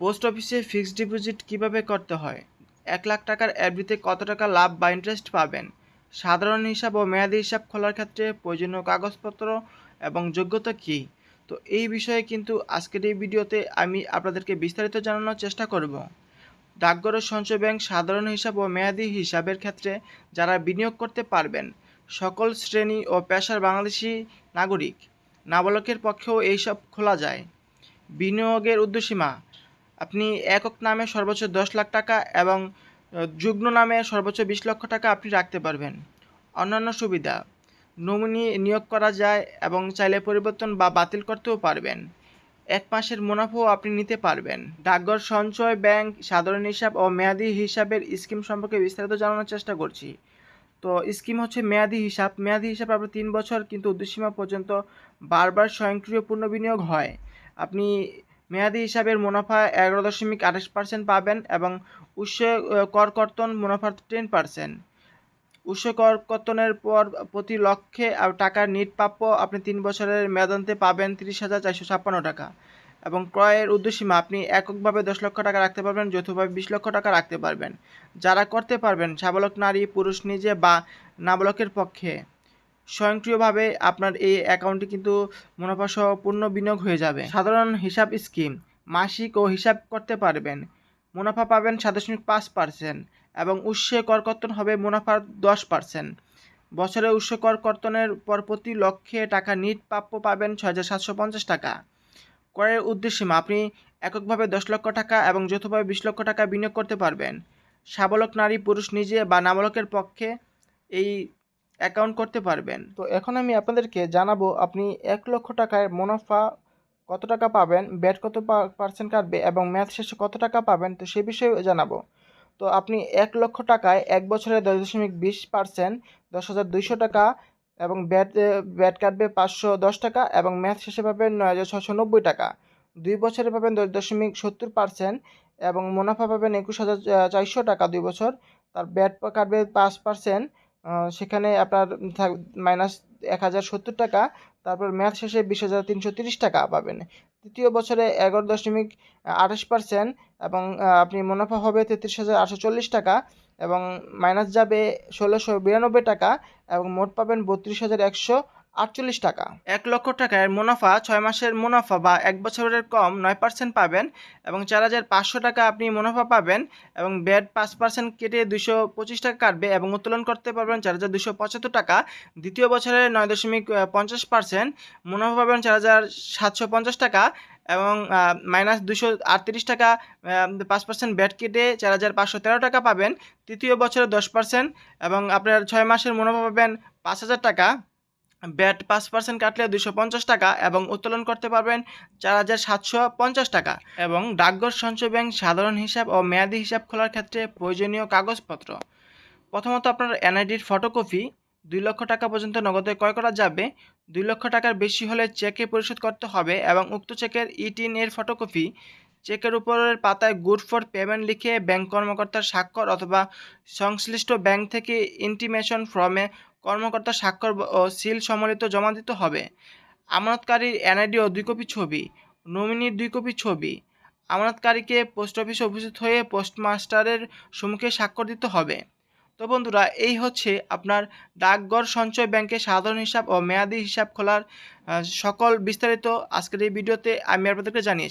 Post অফিসে fixed deposit কীভাবে করতে হয়? এক লাখ টাকার এফডিতে কত টাকা লাভ বা ইন্টারেস্ট পাবেন? সাধারণ হিসাব ও মেয়াদি হিসাব খোলার ক্ষেত্রে প্রয়োজনীয় কাগজপত্র এবং যোগ্যতা কী? তো এই বিষয়ে কিন্তু আজকের এই ভিডিওতে আমি আপনাদেরকে বিস্তারিত জানানোর চেষ্টা করব। ডাকঘর সঞ্চয় ব্যাংক সাধারণ হিসাব ও মেয়াদি হিসাবের ক্ষেত্রে যারা বিনিয়োগ করতে পারবেন, সকল শ্রেণি ও পেশার বাংলাদেশি নাগরিক, নাবালকের পক্ষেও এইসব খোলা যায়। বিনিয়োগের উদ্দেশ্যীমা আপনি একক নামে সর্বোচ্চ দশ লাখ টাকা এবং যুগ্ম নামে সর্বোচ্চ বিশ লক্ষ টাকা আপনি রাখতে পারবেন। অন্যান্য সুবিধা, নমিনি নিয়োগ করা যায় এবং চাইলে পরিবর্তন বা বাতিল করতেও পারবেন। এক মাসের মুনাফাও আপনি নিতে পারবেন। ডাকঘর সঞ্চয় ব্যাংক, সাধারণ হিসাব ও মেয়াদি হিসাবের স্কিম সম্পর্কে বিস্তারিত জানানোর চেষ্টা করছি। তো স্কিম হচ্ছে মেয়াদি হিসাব। মেয়াদি হিসাব আপনার তিন বছর কিন্তু উদ্দেশ্যীমা পর্যন্ত বারবার স্বয়ংক্রিয় পূর্ণ বিনিয়োগ হয়। আপনি মেয়াদি হিসাবের মুনাফা এগারো দশমিক আঠাশ পার্সেন্ট পাবেন এবং উৎস কর কর্তন মুনাফার টেন পার্সেন্ট উৎস, কর কর্তনের পর প্রতি লক্ষে আর টাকার নিট প্রাপ্য আপনি তিন বছরের মেয়াদান্তে পাবেন তিরিশ হাজার চারশো ছাপ্পান্ন টাকা। এবং ক্রয়ের উদ্দেশ্যীমা আপনি এককভাবে দশ লক্ষ টাকা রাখতে পারবেন, যৌথভাবে বিশ লক্ষ টাকা রাখতে পারবেন। যারা করতে পারবেন, সাবালক নারী, পুরুষ নিজে বা নাবালকের পক্ষে। স্বয়ংক্রিয়ভাবে আপনার এই অ্যাকাউন্টটি কিন্তু মুনাফা সহ পূর্ণ বিনিয়োগ হয়ে যাবে। সাধারণ হিসাব স্কিম, মাসিক ও হিসাব করতে পারবেন। মুনাফা পাবেন সাত দশমিক পাঁচ পার্সেন্ট এবং উৎসে কর কর্তন হবে মুনাফার দশ পার্সেন্ট। বছরে উৎস কর কর্তনের পর প্রতি লক্ষে টাকা নিট প্রাপ্য পাবেন ছয় হাজার সাতশো পঞ্চাশ টাকা। করের উদ্দেশ্যে আপনি এককভাবে দশ লক্ষ টাকা এবং যৌথভাবে বিশ লক্ষ টাকা বিনিয়োগ করতে পারবেন। সাবলক নারী পুরুষ নিজে বা নাবালকের পক্ষে এই অ্যাকাউন্ট করতে পারবেন। তো এখন আমি আপনাদেরকে জানাব, আপনি এক লক্ষ টাকায় মুনাফা কত টাকা পাবেন, ব্যাট কত পার্সেন্ট কাটবে এবং ম্যাথ শেষে কত টাকা পাবেন, তো সে বিষয়ে জানাব। তো আপনি এক লক্ষ টাকায় এক বছরে দশ দশমিক বিশ পার্সেন্ট দশ হাজার দুইশো টাকা এবং ব্যাট ব্যাট কাটবে পাঁচশো দশ টাকা এবং ম্যাথ শেষে পাবেন নয় হাজার ছশো নব্বই টাকা। দুই বছরে পাবেন দশ দশমিক সত্তর পার্সেন্ট এবং মুনাফা পাবেন একুশ হাজার চারশো টাকা দুই বছর। তার ব্যাট কাটবে পাঁচ পার্সেন্ট সেখানে আপনার মাইনাস এক হাজার সত্তর টাকা, তারপর ম্যাথ শেষে বিশ হাজার তিনশো তিরিশ টাকা পাবেন। তৃতীয় বছরে এগারো দশমিক আঠাশ পার্সেন্ট এবং আপনি মুনাফা হবে তেত্রিশ হাজার আটশো চল্লিশ টাকা এবং মাইনাস যাবে ষোলোশো বিরানব্বই টাকা এবং মোট পাবেন বত্রিশ হাজার একশো আটচল্লিশ টাকা। এক লক্ষ টাকার মুনাফা, ছয় মাসের মুনাফা বা এক বছরের কম নয় পার্সেন্ট পাবেন এবং চার হাজার পাঁচশো টাকা আপনি মুনাফা পাবেন এবং ব্যাট পাঁচ পার্সেন্ট কেটে দুশো পঁচিশ টাকা কাটবে এবং উত্তোলন করতে পারবেন চার হাজার দুশো পঁচাত্তর টাকা। দ্বিতীয় বছরে নয় দশমিক পঞ্চাশ পার্সেন্ট মুনাফা পাবেন চার হাজার সাতশো পঞ্চাশ টাকা এবং মাইনাস দুশো আটত্রিশ টাকা পাঁচ পার্সেন্ট ব্যাট কেটে চার হাজার পাঁচশো তেরো টাকা পাবেন। তৃতীয় বছরে দশ পার্সেন্ট এবং আপনার ছয় মাসের মুনাফা পাবেন পাঁচ হাজার টাকা। ব্যাট পাঁচ পার্সেন্ট কাটলে দুশো পঞ্চাশ টাকা এবং উত্তোলন করতে পারবেন চার হাজার সাতশো পঞ্চাশ টাকা এবং ডাকঘর সঞ্চয় ব্যাংক সাধারণ হিসাব ও মেয়াদি হিসাব খোলার ক্ষেত্রে প্রয়োজনীয় কাগজপত্র। প্রথমত আপনার এনআইডির ফটোকপি, দুই লক্ষ টাকা পর্যন্ত নগদে ক্রয় করা যাবে। দুই লক্ষ টাকার বেশি হলে চেকে পরিশোধ করতে হবে এবং উক্ত চেকের ইটিন এর ফটোকপি, চেকের উপরের পাতায় গুড ফর পেমেন্ট লিখে ব্যাংক কর্মকর্তার স্বাক্ষর অথবা সংশ্লিষ্ট ব্যাংক থেকে ইন্টিমেশন ফর্মে কর্মকর্তার স্বাক্ষর ও সিল সম্মিলিত জমা দিতে হবে। আমানতকারীর এনআইডি ও দুই কপি ছবি। নমিনির দুই কপি ছবি। আমানতকারীকে পোস্ট অফিসে উপস্থিত হয়ে পোস্টমাস্টারের সম্মুখে স্বাক্ষর দিতে হবে। তো বন্ধুরা, এই হচ্ছে আপনার ডাকঘর সঞ্চয় ব্যাংকে সাধারণ হিসাব ও মেয়াদি হিসাব খোলার সকল বিস্তারিত আজকের এই ভিডিওতে আমি আপনাদেরকে জানিয়েছি।